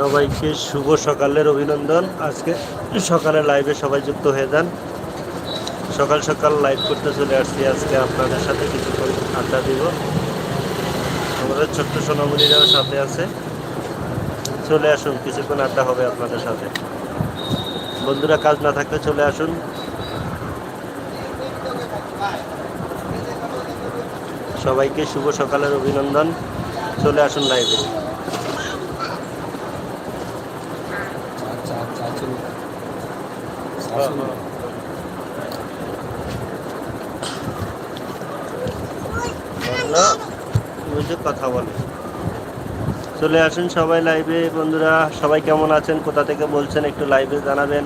সবাইকে শুভ সকালের অভিনন্দন। আজকে সকালে লাইভে সবাই যুক্ত হয়ে যান। সকাল সকাল লাইভ করতে চলে আসছি। আজকে আপনাদের সাথে কিছুক্ষণ আড্ডা দিব। আমাদের ছোট্ট সোনামণিরাও সাথে আছে। চলে আসুন, কিছুক্ষণ আড্ডা হবে আপনাদের সাথে। বন্ধুরা, কাজ না থাকলে চলে আসুন। সবাইকে শুভ সকালের অভিনন্দন। চলে আসুন লাইভে কথা বলে। চলে আসুন সবাই লাইভে বন্ধুরা, সবাই কেমন আছেন? কোথা থেকে বলছেন একটু লাইভে জানাবেন।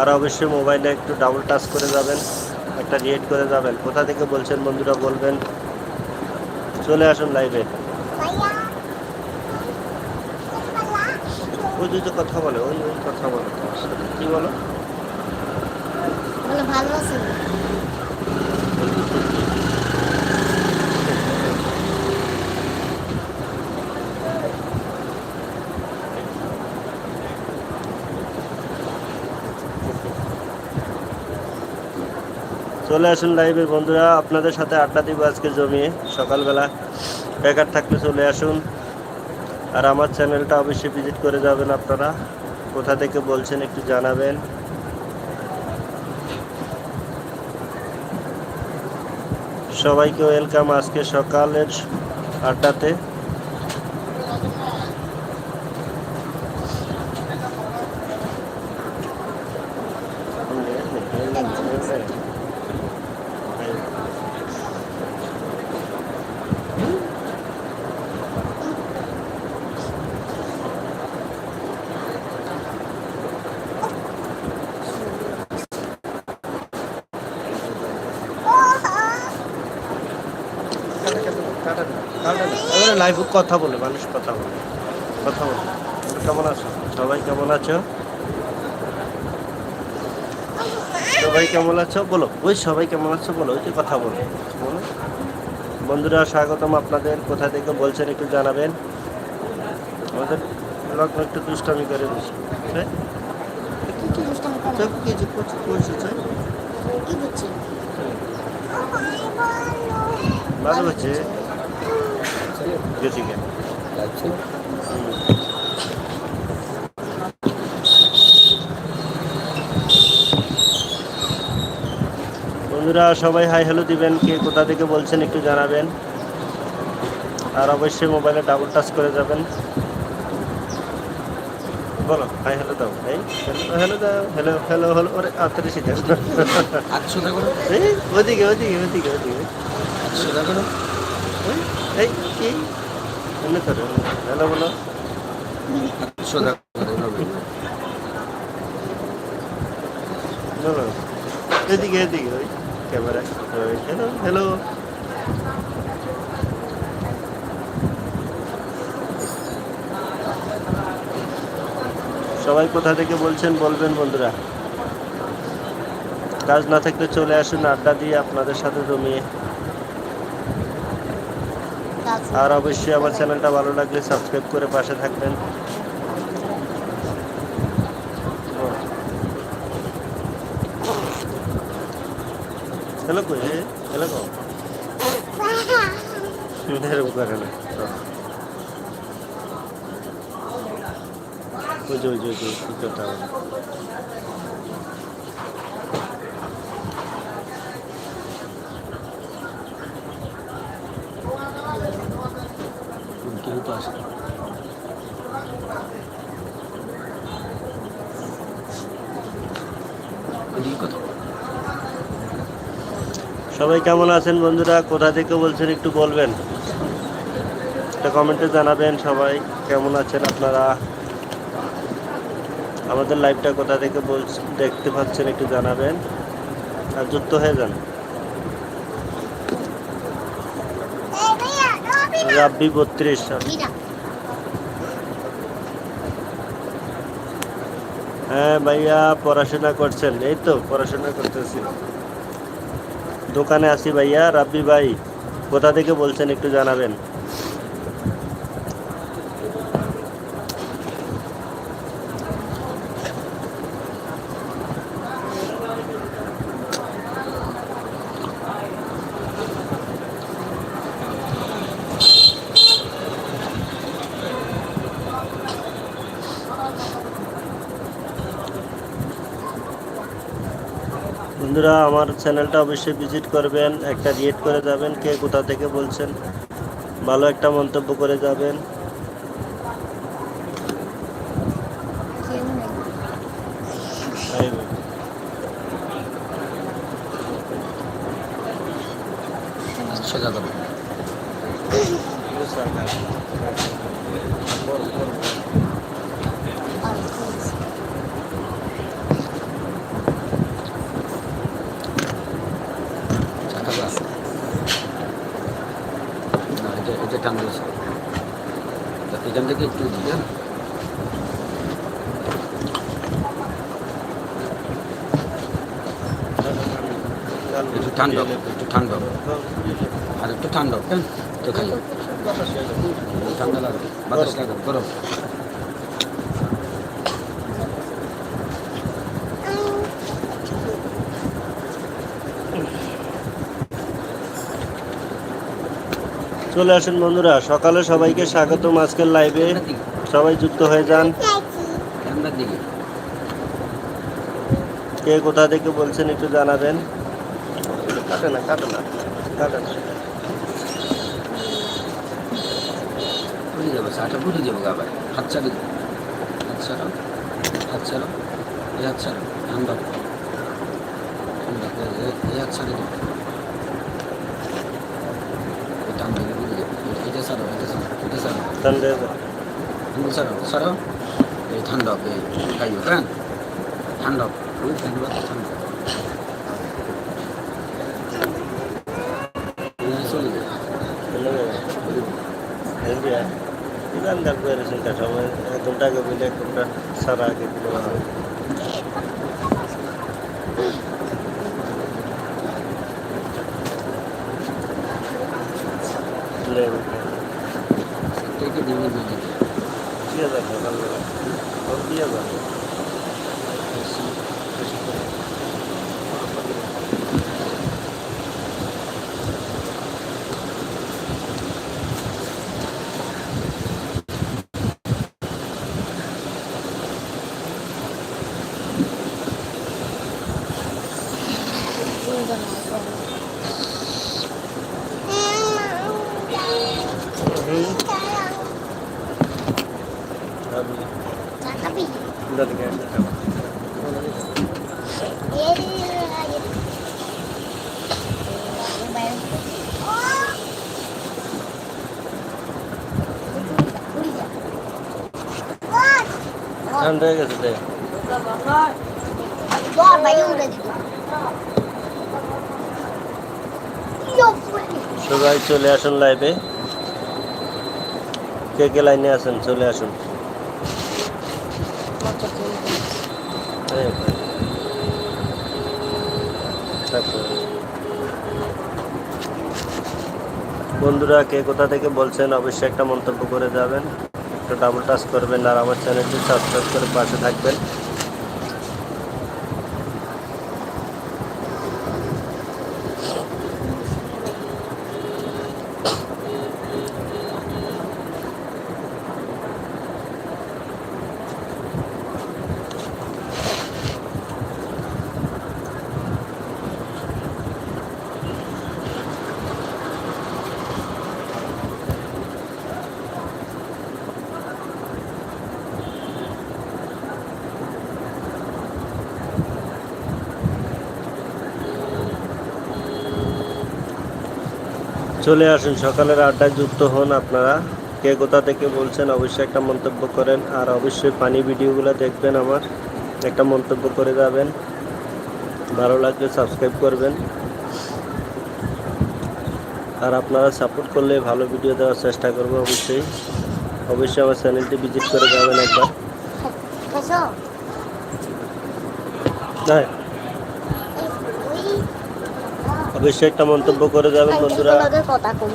আর অবশ্যই মোবাইলে একটু ডাবল টাচ করে যাবেন। একটা রিয়েট করে যাবেন। কোথা থেকে বলছেন বন্ধুরা বলবেন। চলে আসুন লাইভে ওই কথা বলে ওই ওই কথা বলে। তোমার সাথে। কি বলো? বলে ভালো আছি? চলে আসুন লাইভে বন্ধুরা। আপনাদের সাথে আড্ডা দিব আজকে জমিয়ে। সকালবেলা বেকার থাকলে চলে আসুন। আর আমার চ্যানেলটা অবশ্যই ভিজিট করে যাবেন আপনারা। কোথা থেকে বলছেন একটু জানাবেন। সবাইকে ওয়েলকাম আজকে সকালের আড্ডাতে লাইভ কথা বলে মানুষ কথা বলে। কথা বলে। কেমন আছো? সবাই কেমন আছো? সবাই কেমন আছো? বলো ওই সবাই কেমন আছো বলো ওই যে কথা বলো। বলো। বন্ধুরা স্বাগতম আপনাদের। কোথা থেকে বলছেন একটু জানাবেন। আমাদের ব্লগ একটু দুষ্টামি করে দিচ্ছি হ্যাঁ? বুঝছি ভালো হচ্ছে? বন্ধুরা সবাই হাই হ্যালো দিবেন। কে কোথা থেকে বলছেন একটু জানাবেন। আর অবশ্যই মোবাইলে ডাবল টাচ করে যাবেন। বলো হাই হ্যালো দাও। এই হ্যালো দাও হ্যালো হ্যালো হ্যালো ওরে আত্মরে আটশো এই ওদিকে ওদিকে ওদিকে ওদিকে। ওই, এই। কি? এমনি করে হ্যালো বলো। টাকা করে বলো এদিকে এদিকে। ওই ক্যামেরা হ্যালো হ্যালো সবাই কোথা থেকে বলছেন বলবেন বন্ধুরা। কাজ না থাকলে চলে আসুন আড্ডা দিয়ে আপনাদের সাথে জমিয়ে। আর অবশ্যই আমার চ্যানেলটা ভালো লাগলে সাবস্ক্রাইব করে পাশে থাকবেন হ্যালো ওই যে ওই যে ওই যে কি কথা বলে। কেউ তো আসে এদিকে কথা সবাই কেমন আছেন বন্ধুরা? কোথা থেকে বলছেন একটু বলবেন? একটা কমেন্টে জানাবেন সবাই কেমন আছেন আপনারা? আমাদের লাইভটা কোথা থেকে বলছেন দেখতে পাচ্ছেন একটু জানাবেন। আর যুক্ত হয়ে যান এই ভাইয়া রবি না রাব্বি বত্রিশ সাল হ্যাঁ ভাইয়া পড়াশোনা করছেন। এই তো পড়াশোনা করতেছি। দোকানে আছি ভাইয়া। রাব্বি ভাই কোথা থেকে বলছেন একটু জানাবেন? বন্ধুরা, আমার চ্যানেলটা অবশ্যই ভিজিট করবেন, একটা রিয়েট করে যাবেন, কে কোথা থেকে বলছেন, ভালো একটা মন্তব্য করে যাবেন কেউ নেই এই আটশো টাকা করে আর প্লিজ টাকা দাও। না এটা এটা টান দিয়েছে এখান থেকে একটু দিয়ে একটু ঠান্ডা একটু ঠান্ডা আর একটু ঠান্ডা হোক, হ্যাঁ? তো খাই ঠান্ডা লাগে বাতাস লাগে গরম। চলে আসেন বন্ধুরা সকালে সবাইকে স্বাগত আজকের লাইভে সবাই যুক্ত হয়ে যান। কে কোথা থেকে বলছেন একটু জানাবেন। কাটে না কাটে না কাটে না পুড়ে যাবে চাটা পুড়ে যাবে আবার হাত ছাড়ি হাত ছাড়ো হাত ছাড়ো এই হাত ছাড়ো ঠান্ডা ঠান্ডা এই- হাত ছাড়ি এই টান দিকে পুড়ে যাবে এটা ছাড়ো এটা ছাড়ো এটা ছাড়ো ঠান্ডা আঙুল ছাড়ো ছাড়ো এই ঠান্ডা হবে খাইও কেন ঠান্ডা ওই ঠান্ডা ঠান্ডা এই চলে যাবে গান করেছেন তা সবাই এক ঘণ্টা আগে বলে এক ঘণ্টা সারা আগে দিয়ে যাবে, ভালো। দিয়ে যাবে। ঠান্ডা হয়ে গেছে সবাই চলে আসুন লাইভে কে কে লাইনে আছেন, চলে আসুন। বন্ধুরা, কে কোথা থেকে বলছেন, অবশ্যই একটা মন্তব্য করে যাবেন। একটু ডাবল টাচ করবেন আর আমার চ্যানেলটি সাবস্ক্রাইব করে পাশে থাকবেন। চলে আসুন সকালের আড্ডায় যুক্ত হন আপনারা। কে কোথা থেকে বলছেন অবশ্যই একটা মন্তব্য করেন আর অবশ্যই পানি ভিডিওগুলো দেখবেন আমার। একটা মন্তব্য করে যাবেন। ভালো লাগলে সাবস্ক্রাইব করবেন। আর আপনারা সাপোর্ট করলে ভালো ভিডিও দেওয়ার চেষ্টা করব অবশ্যই। অবশ্যই আমার চ্যানেলটি ভিজিট করে যাবেন একবার। হ্যাঁ। অবশ্যই একটা মন্তব্য করে যাবেন বন্ধুরা। কথা কই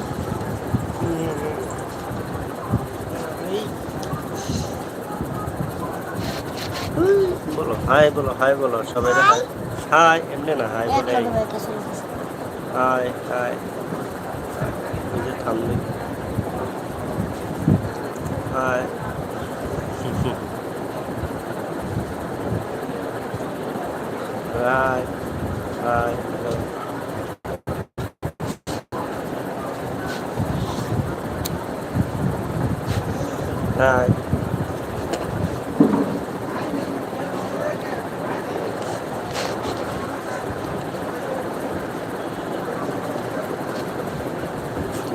বলো হাই বলো হাই বলো সবাই হাই। হাই এমনি না হাই বলে। Hi hi. Hi hi hi hi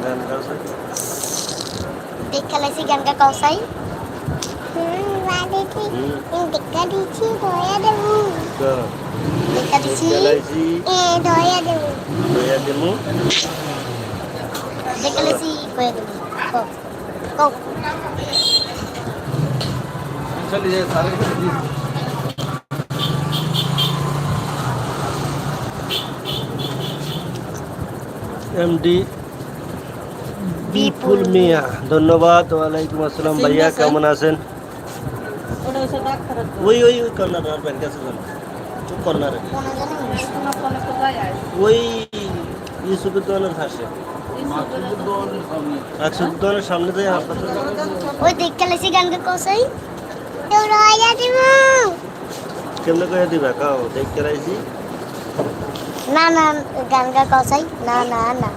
গান গাছে দেখা লাইছি গান গা কসাই হুম বাড়িতে হুম দেখা দিছি ধয়া দেবো তো দেখা দিছি গেলাইছি এ ধয়া দেবো লইয়া দিমু দেখা লাইছি কয়া দেবো কও কও চলে যায় সারে এমডি বিপুল মিয়া। ধন্যবাদ ওয়ালাইকুম আসসালাম ভাইয়া কেমন আছেন? ওই ওই ওই কর্নার আর ব্যাংক আছে জানো চুপ কর্নারে। ওই ইউসুফের দোকানের পাশে। একশো দোকানের সামনে। হাসপাতাল ওই দেখা লাইছি গান গা কসাই তো ধয়া কেমনে করে দিবা? কাও দেখতে রাইছি না না গান গা কসাই না না না।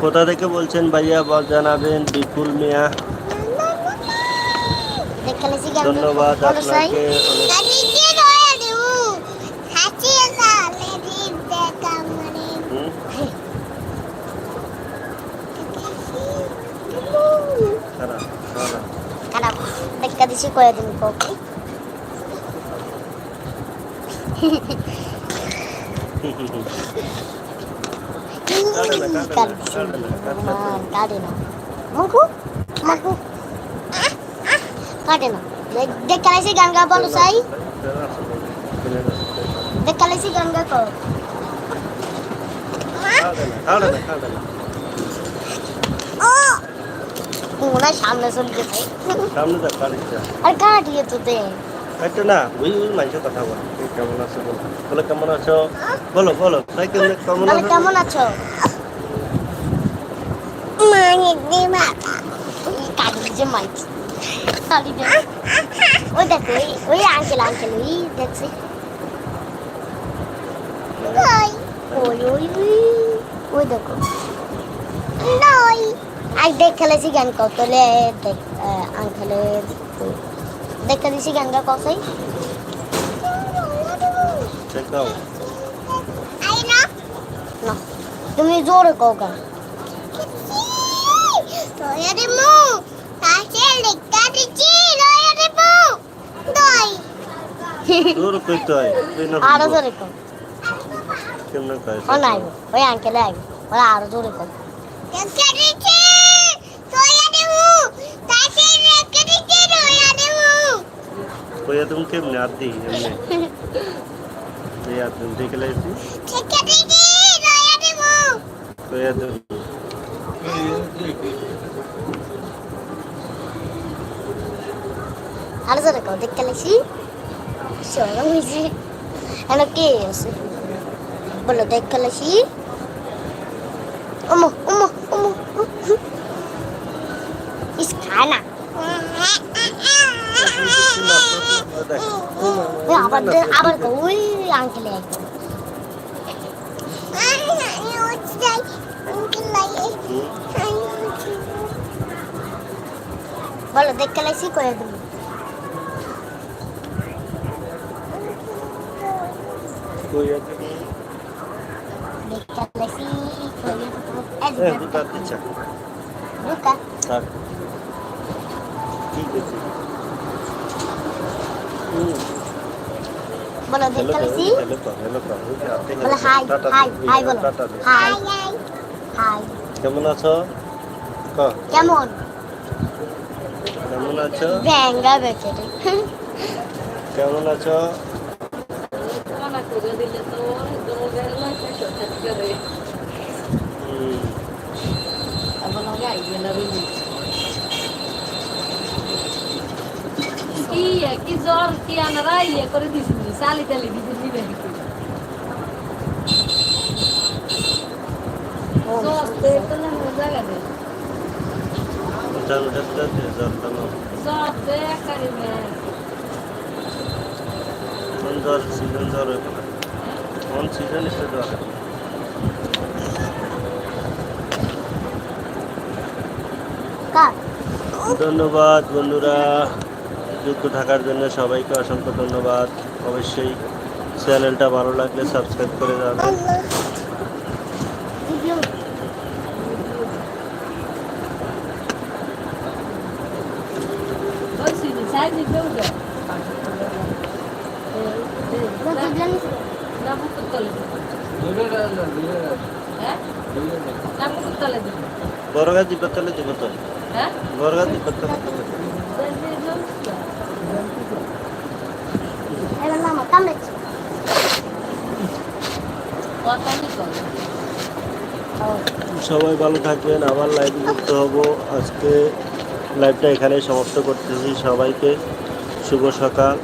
কোথা থেকে বলছেন ভাইয়া? জানাবেন। বিপুল মিয়া। ধন্যবাদ আপনাকে। দিন দেখা খারাপ দিছি কয়ে দিন কাটে না, কাটে দেখা লাইছি গান গা বলো সাই দেখা লাইছি গান গা কর মনে সামনে চলে গেছে সামনে দেখ কাটিস আর কাটিয়ে তো দে একটা না ওই ওই মানুষের কথা বল কেমন আছো বলো বলো কেমন আছো বলো বলো তাই কেমন কেমন আছো কেমন আছো মানে দে বাবা কাটি দিছে মাইক কাটি দে ওই দেখো ওই ওই আঙ্কেল আঙ্কেল ওই দেখছি ওই ওই ওই ওই ওই দেখো নই আজ দেখ খেলেছি গান কতলে দেখ আঙ্কেলে দেখা দিছি গান গা কসাই দেখাও আই না না তুমি জোরে কও হয় আরও জোরে কও। কেমন কয়? ও নাই ওই আঙ্কেলে ওরা আরও জোরে কও। কইয়া তুমি কেমনে আর দি এমনি। আর তুমি দেখে লাইছি কইয়া তুমি আরও জোরে কও দেখতে লাগছি সরম হয়েছে এনে কে আছে? বলো দেখতে লাগছি। ওমো ওমো ওমো ইস খায় না। এ, আবার আবার ওই আঙ্কেলে বলো দেখতে লাগছি করে দেবো। দেখতে লাগছি করে ঠিক আছে। বলো দেখতে বলো হাই হাই হাই বলো। হাই হাই কেমন আছো? ক? কেমন? কেমন আছো? ব্যাঙ্গা বেঁচে কেমন আছো? হুম। কি কি জ্বর কি আনারা ইয়ে করে দিছিল চালি টালি দিতে দিবে জ্বর সিজন কোন সিজন ধন্যবাদ বন্ধুরা। যুক্ত থাকার জন্য সবাইকে অসংখ্য ধন্যবাদ। অবশ্যই চ্যানেলটা ভালো লাগলে সাবস্ক্রাইব করে যাবেন। আল্লাহ ভিডিও বলছি যে সাইড দিতে উঠে কত জানিস না বুকুর তলে দিবে হ্যাঁ না বুকুর তলে দিবে বড়গা দিবতলে দিব তো হ্যাঁ বড়গা দিবতলে সবাই ভালো থাকবেন আবার লাইভ করতে হব। আজকে লাইভটা এখানেই সমাপ্ত করতেছি। সবাইকে শুভ সকাল।